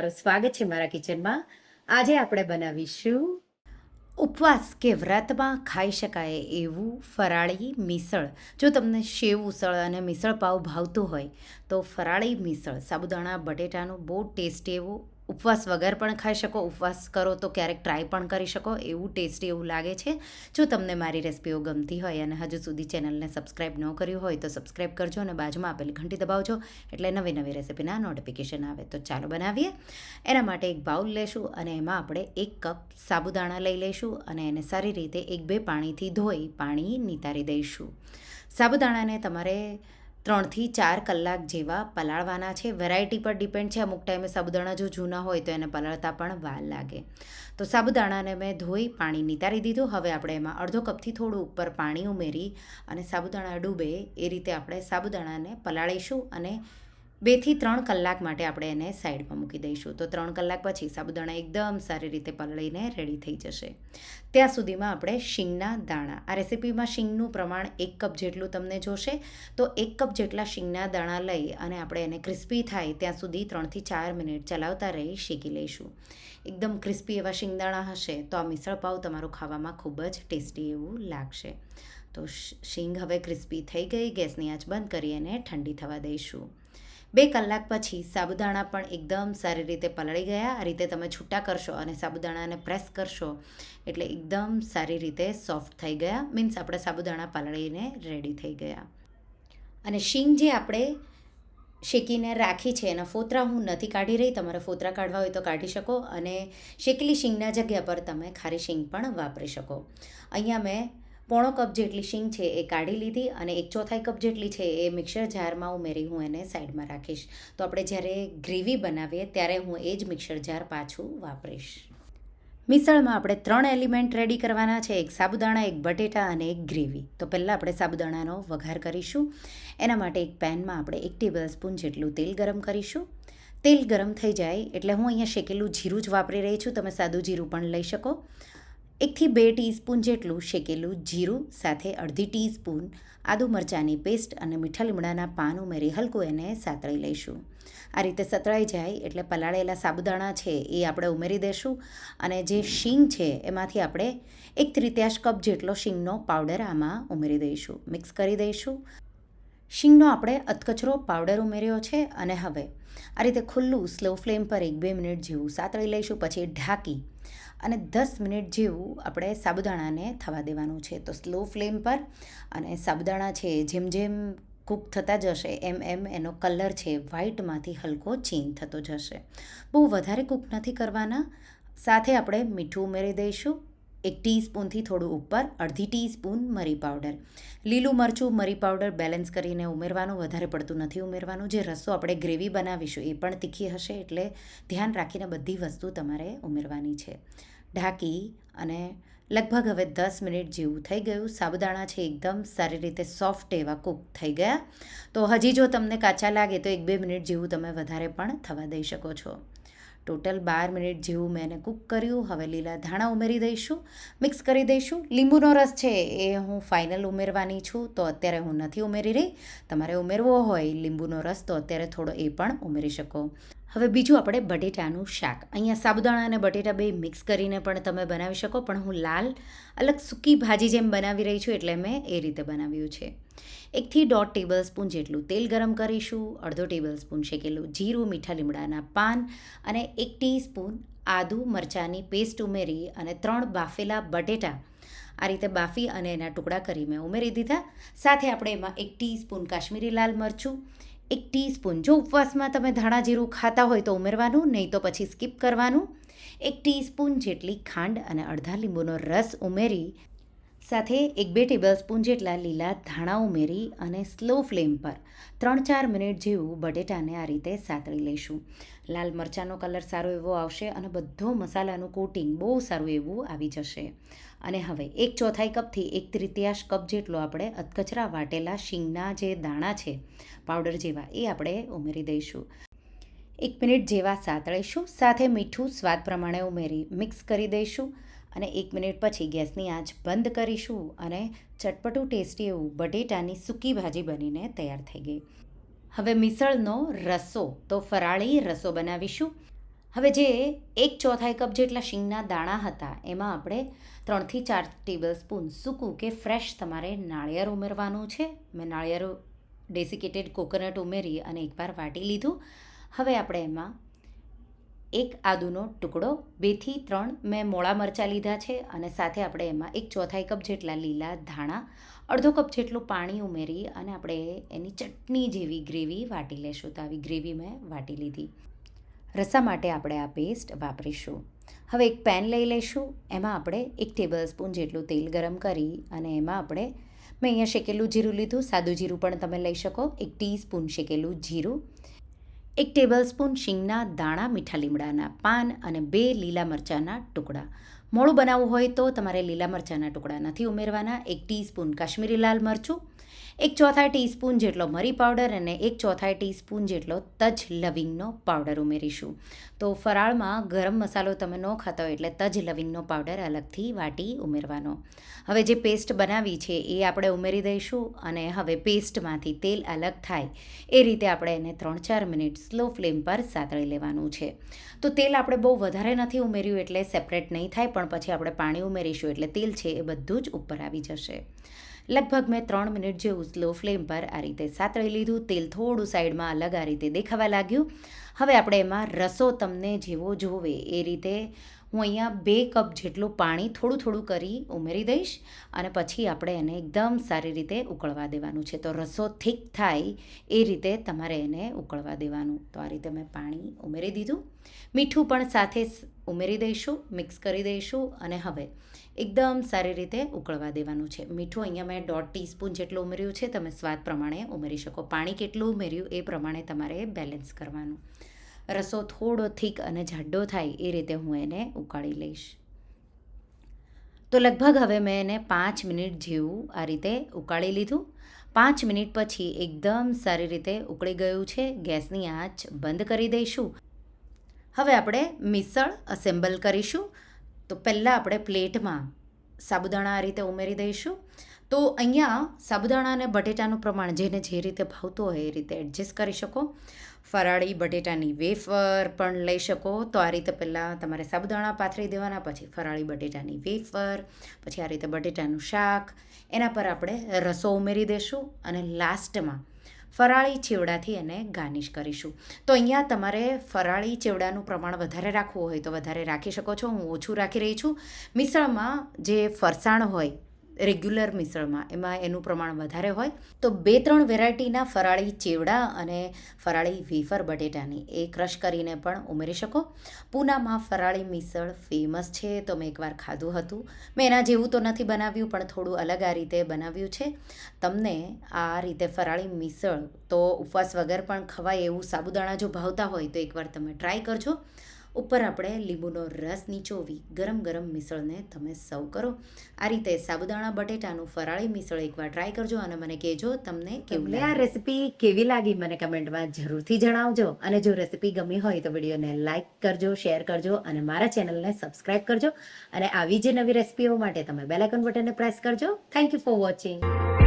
તમારું સ્વાગત છે મારા કિચનમાં. આજે આપણે બનાવીશું ઉપવાસ કે વ્રતમાં ખાઈ શકાય એવું ફરાળી મિસળ. જો તમને શેવ ઉસળ અને મિસળ પાવ ભાવતું હોય તો ફરાળી મિસળ, સાબુદાણા, બટેટાનું બહુ ટેસ્ટી એવું ઉપવાસ વગર પણ ખાઈ શકો, ઉપવાસ કરો તો ક્યારેક ટ્રાય પણ કરી શકો, એવું ટેસ્ટી એવું લાગે છે. જો તમને મારી રેસિપીઓ ગમતી હોય અને હજુ સુધી ચેનલને સબસ્ક્રાઈબ ન કર્યું હોય તો સબસ્ક્રાઈબ કરજો અને બાજુમાં આપેલી ઘંટી દબાવજો એટલે નવી નવી રેસિપીના નોટિફિકેશન આવે. તો ચાલો બનાવીએ. એના માટે એક બાઉલ લેશું અને એમાં આપણે એક કપ સાબુદાણા લઈ લઈશું અને એને સારી રીતે એક બે પાણીથી ધોઈ પાણી નિતારી દઈશું. સાબુદાણાને તમારે ત્રણથી ચાર કલાક જેવા પલાળવાના છે. વેરાયટી પર ડિપેન્ડ છે. અમુક ટાઈમે સાબુદાણા જો જૂના હોય તો એને પલાળતા પણ વાર લાગે. તો સાબુદાણાને મેં ધોઈ પાણી નિતારી દીધું. હવે આપણે એમાં અડધો કપથી થોડું ઉપર પાણી ઉમેરી અને સાબુદાણા ડૂબે એ રીતે આપણે સાબુદાણાને પલાળીશું અને બેથી ત્રણ કલાક માટે આપણે એને સાઈડમાં મૂકી દઈશું. તો ત્રણ કલાક પછી સાબુદાણા એકદમ સારી રીતે પલળીને રેડી થઈ જશે. ત્યાં સુધીમાં આપણે શીંગના દાણા. આ રેસિપીમાં શીંગનું પ્રમાણ એક કપ જેટલું તમને જોશે. તો એક કપ જેટલા શીંગના દાણા લઈ અને આપણે એને ક્રિસ્પી થાય ત્યાં સુધી ત્રણથી ચાર મિનિટ ચલાવતા રહી શેકી લઈશું. એકદમ ક્રિસ્પી એવા શીંગદાણા હશે તો આ મિસળ પાવ તમારું ખાવામાં ખૂબ જ ટેસ્ટી એવું લાગશે. તો શીંગ હવે ક્રિસ્પી થઈ ગઈ. ગેસની આંચ બંધ કરી અને ઠંડી થવા દઈશું. બે કલાક પછી સાબુદાણા પણ એકદમ સારી રીતે પલળી ગયા. આ રીતે તમે છૂટા કરશો અને સાબુદાણાને પ્રેસ કરશો એટલે એકદમ સારી રીતે સોફ્ટ થઈ ગયા. મીન્સ આપણે સાબુદાણા પલળીને રેડી થઈ ગયા. અને શીંગ જે આપણે શેકીને રાખી છે, એના ફોતરા હું નથી કાઢી રહી. તમારે ફોતરા કાઢવા હોય તો કાઢી શકો અને શેકેલી શીંગના જગ્યા પર તમે ખારી શીંગ પણ વાપરી શકો. અહીંયા મેં પોણો કપ જેટલી શીંગ છે એ કાઢી લીધી અને એક ચોથાઈ કપ જેટલી છે એ મિક્સર જારમાં ઉમેરી હું એને સાઈડમાં રાખીશ. તો આપણે જ્યારે ગ્રેવી બનાવીએ ત્યારે હું એ જ મિક્સર જાર પાછું વાપરીશ. મિસળમાં આપણે ત્રણ એલિમેન્ટ રેડી કરવાના છે, એક સાબુદાણા, એક બટેટા અને એક ગ્રેવી. તો પહેલાં આપણે સાબુદાણાનો વઘાર કરીશું. એના માટે એક પેનમાં આપણે એક ટેબલ સ્પૂન જેટલું તેલ ગરમ કરીશું. તેલ ગરમ થઈ જાય એટલે હું અહીંયા શેકેલું જીરું જ વાપરી રહી છું. તમે સાદું જીરું પણ લઈ શકો. એકથી બે ટીસ્પૂન જેટલું શેકેલું જીરું, સાથે અડધી ટીસ્પૂન આદુ મરચાંની પેસ્ટ અને મીઠા લીમડાના પાન ઉમેરી હલકું એને સાતળી લઈશું. આ રીતે સતળાઈ જાય એટલે પલાળેલા સાબુદાણા છે એ આપણે ઉમેરી દઈશું અને જે શીંગ છે એમાંથી આપણે એક ત્રિત્યાશ કપ જેટલો શીંગનો પાવડર આમાં ઉમેરી દઈશું. મિક્સ કરી દઈશું. શીંગનો આપણે અધકચરો પાવડર ઉમેર્યો છે અને હવે આ રીતે ખુલ્લું સ્લો ફ્લેમ પર એક બે મિનિટ જેવું સાતળી લઈશું, પછી ઢાંકી અને દસ મિનિટ જેવું આપણે સાબુદાણાને થવા દેવાનું છે. તો સ્લો ફ્લેમ પર અને સાબુદાણા છે, જેમ જેમ કૂક થતા જશે, એમ એમ એનો કલર છે, વ્હાઇટમાંથી હલકો ચેન્જ થતો જશે. બહુ વધારે કૂક નથી કરવાના. સાથે આપણે મીઠું ઉમેરી દઈશું. એક ટીસ્પૂનથી થોડું ઉપર, અડધી ટીસ્પૂન મરી પાવડર. લીલું મરચું, મરી પાવડર બેલેન્સ કરીને ઉમેરવાનું, વધારે પડતું નથી ઉમેરવાનું. જે રસો આપણે ગ્રેવી બનાવીશું એ પણ તીખી હશે, એટલે ધ્યાન રાખીને બધી વસ્તુ તમારે ઉમેરવાની છે. ઢાંકી અને લગભગ હવે દસ મિનિટ જેવું થઈ ગયું. સાબુદાણા છે એકદમ સારી રીતે સોફ્ટ એવા કૂક થઈ ગયા. તો હજી જો તમને કાચા લાગે તો એક બે મિનિટ જેવું તમે વધારે પણ થવા દઈ શકો છો. ટોટલ બાર મિનિટ જેવું મેં એને કૂક કર્યું. હવે લીલા ધાણા ઉમેરી દઈશું. મિક્સ કરી દઈશું. લીંબુનો રસ છે એ હું ફાઇનલ ઉમેરવાની છું. તો અત્યારે હું નથી ઉમેરી રહી. તમારે ઉમેરવો હોય લીંબુનો રસ તો અત્યારે થોડો એ પણ ઉમેરી શકો. હવે બીજું આપણે બટેટાનું શાક. અહીંયા સાબુદાણા અને બટેટા બે મિક્સ કરીને પણ તમે બનાવી શકો. પણ હું લાલ, અલગ સૂકી ભાજી જેમ બનાવી રહી છું એટલે મેં એ રીતે બનાવ્યું છે. એકથી દોઢ ટેબલ સ્પૂન જેટલું તેલ ગરમ કરીશું, અડધો ટેબલ સ્પૂન શેકેલું જીરું, મીઠા લીમડાના પાન અને એક ટીસ્પૂન આદુ મરચાંની પેસ્ટ ઉમેરી અને ત્રણ બાફેલા બટેટા આ રીતે બાફી અને એના ટુકડા કરી મેં ઉમેરી દીધા. સાથે આપણે એમાં એક ટીસ્પૂન કાશ્મીરી લાલ મરચું, એક ટીસ્પૂન જો ઉપવાસમાં તમે ધાણા જીરું ખાતા હોય તો ઉમેરવાનું, નહીં તો પછી સ્કીપ કરવાનું. એક ટીસ્પૂન જેટલી ખાંડ અને અડધા લીંબુનો રસ ઉમેરી સાથે એક બે ટેબલ સ્પૂન જેટલા લીલા ધાણા ઉમેરી અને સ્લો ફ્લેમ પર ત્રણ ચાર મિનિટ જેવું બટેટાને આ રીતે સાતળી લઈશું. લાલ મરચાંનો કલર સારો એવો આવશે અને બધો મસાલાનું કોટિંગ બહુ સારું એવું આવી જશે. અને હવે એક ચોથાઈ કપથી એક તૃતીયાશ કપ જેટલો આપણે અધકચરા વાટેલા શીંગના જે દાણા છે, પાવડર જેવા, એ આપણે ઉમેરી દઈશું. એક મિનિટ જેવા સાતળીશું. સાથે મીઠું સ્વાદ પ્રમાણે ઉમેરી મિક્સ કરી દઈશું. અને એક મિનિટ પછી ગેસની આંચ બંધ કરીશું અને ચટપટું ટેસ્ટી એવું બટેટાની સૂકી ભાજી બનીને તૈયાર થઈ ગઈ. હવે મિસળનો રસો, તો ફરાળી રસો બનાવીશું. હવે જે એક ચોથાઈ કપ જેટલા શીંગના દાણા હતા, એમાં આપણે ત્રણથી ચાર ટેબલ સ્પૂન સૂકું કે ફ્રેશ તમારે નાળિયેર ઉમેરવાનું છે. મેં નાળિયેર ડેસિકેટેડ કોકોનટ ઉમેરી અને એકવાર વાટી લીધું. હવે આપણે એમાં એક આદુનો ટુકડો, બેથી ત્રણ મેં મોળા મરચાં લીધા છે અને સાથે આપણે એમાં એક ચોથાઈ કપ જેટલા લીલા ધાણા, અડધો કપ જેટલું પાણી ઉમેરી અને આપણે એની ચટણી જેવી ગ્રેવી વાટી લેશું. તો આવી ગ્રેવી મેં વાટી લીધી. રસા માટે આપણે આ પેસ્ટ વાપરીશું. હવે એક પેન લઈ લઈશું. એમાં આપણે એક ટેબલ સ્પૂન જેટલું તેલ ગરમ કરી અને એમાં આપણે મેં અહીંયા શેકેલું જીરું લીધું. સાદું જીરું પણ તમે લઈ શકો. એક ટીસ્પૂન શેકેલું જીરું. એક ટેબલ સ્પૂન શીંગના દાણા, મીઠા લીમડાના પાન અને બે લીલા મરચાંના ટુકડા. મોળું બનાવવું હોય તો તમારે લીલા મરચાંના ટુકડા નથી ઉમેરવાના. એક ટીસ્પૂન કાશ્મીરી લાલ મરચું એક ચોથાઈ ટીસ્પૂન જેટલો મરી પાવડર અને એક ચોથાઈ ટીસ્પૂન જેટલો તજ લવિંગનો પાવડર ઉમેરીશું. તો ફરાળમાં ગરમ મસાલો તમે ન ખાતા હોય એટલે તજ લવિંગનો પાવડર અલગથી વાટી ઉમેરવાનો. હવે જે પેસ્ટ બનાવી છે એ આપણે ઉમેરી દઈશું અને હવે પેસ્ટમાંથી તેલ અલગ થાય. એ રીતે આપણે એને ત્રણ ચાર મિનિટ સ્લો ફ્લેમ પર સાતળી લેવાનું છે. તો તેલ આપણે બહુ વધારે નથી ઉમેર્યું એટલે સેપરેટ નહીં થાય, પણ પછી આપણે પાણી ઉમેરીશું એટલે તેલ છે એ બધું જ ઉપર આવી જશે. લગભગ મેં ત્રણ મિનિટ જેવું સ્લો ફ્લેમ પર આ રીતે સાતળી લીધું. તેલ થોડું સાઈડમાં અલગ આ રીતે દેખાવા લાગ્યું. હવે આપણે એમાં રસો તમને જેવો જોવે એ રીતે હું અહીંયા બે કપ જેટલું પાણી થોડું થોડું કરી ઉમેરી દઈશ અને પછી આપણે એને એકદમ સારી રીતે ઉકળવા દેવાનું છે. તો રસો થીક થાય એ રીતે તમારે એને ઉકળવા દેવાનું. તો આ રીતે મેં પાણી ઉમેરી દીધું. મીઠું પણ સાથે ઉમેરી દઈશું, મિક્સ કરી દઈશું અને હવે એકદમ સારી રીતે ઉકળવા દેવાનું છે. મીઠું અહીંયા મેં દોઢ ટીસ્પૂન જેટલું ઉમેર્યું છે. તમે સ્વાદ પ્રમાણે ઉમેરી શકો. પાણી કેટલું ઉમેર્યું એ પ્રમાણે તમારે બેલેન્સ કરવાનું. રસો થોડો થીક અને જાડો થાય એ રીતે હું એને ઉકાળી લઈશ. તો લગભગ હવે મેં એને પાંચ મિનિટ જેવું આ રીતે ઉકાળી લીધું. પાંચ મિનિટ પછી એકદમ સારી રીતે ઉકળી ગયું છે. ગેસની આંચ બંધ કરી દઈશું. હવે આપણે મિસળ અસેમ્બલ કરીશું. તો પહેલાં આપણે પ્લેટમાં સાબુદાણા આ રીતે ઉમેરી દઈશું. તો અહીંયા સાબુદાણા અને બટેટાનું પ્રમાણ જેને જે રીતે ભાવતું હોય એ રીતે એડજસ્ટ કરી શકો. ફરાળી બટેટાની વેફર પણ લઈ શકો. તો આ રીતે પહેલાં તમારે સાબુદાણા પાથરી દેવાના, પછી ફરાળી બટેટાની વેફર, પછી આ રીતે બટેટાનું શાક. એના પર આપણે રસો ઉમેરી દઈશું અને લાસ્ટમાં ફરાળી ચેવડાથી એને ગાર્નિશ કરીશું. તો અહીંયા તમારે ફરાળી ચેવડાનું પ્રમાણ વધારે રાખવું હોય તો વધારે રાખી શકો છો. હું ઓછું રાખી રહી છું. મિશ્રણમાં જે ફરસાણ હોય રેગ્યુલર મિસળમાં એમાં એનું પ્રમાણ વધારે હોય, તો બે ત્રણ વેરાયટીના ફરાળી ચેવડા અને ફરાળી વેફર બટેટાની એ ક્રશ કરીને પણ ઉમેરી શકો. પૂનામાં ફરાળી મિસળ ફેમસ છે, તો મેં એકવાર ખાધું હતું. મેં એના જેવું તો નથી બનાવ્યું, પણ થોડું અલગ આ રીતે બનાવ્યું છે. તમને આ રીતે ફરાળી મિસળ તો ઉપવાસ વગર પણ ખવાય એવું સાબુદાણા જો ભાવતા હોય તો એકવાર તમે ટ્રાય કરજો. ઉપર આપણે લીંબુનો રસ નીચોવી ગરમ ગરમ મિસળને તમે સર્વ કરો. આ રીતે સાબુદાણા બટેટાનું ફરાળી મિસળ એકવાર ટ્રાય કરજો અને મને કહેજો તમને કેવું આ રેસીપી કેવી લાગી મને કમેન્ટમાં જરૂરથી જણાવજો. અને જો રેસીપી ગમી હોય તો વિડીયોને લાઇક કરજો શેર કરજો અને મારા ચેનલને સબસ્ક્રાઇબ કરજો. અને આવી જે નવી રેસીપીઓ માટે તમે બેલાઇકન બટનને પ્રેસ કરજો. Thank you for watching.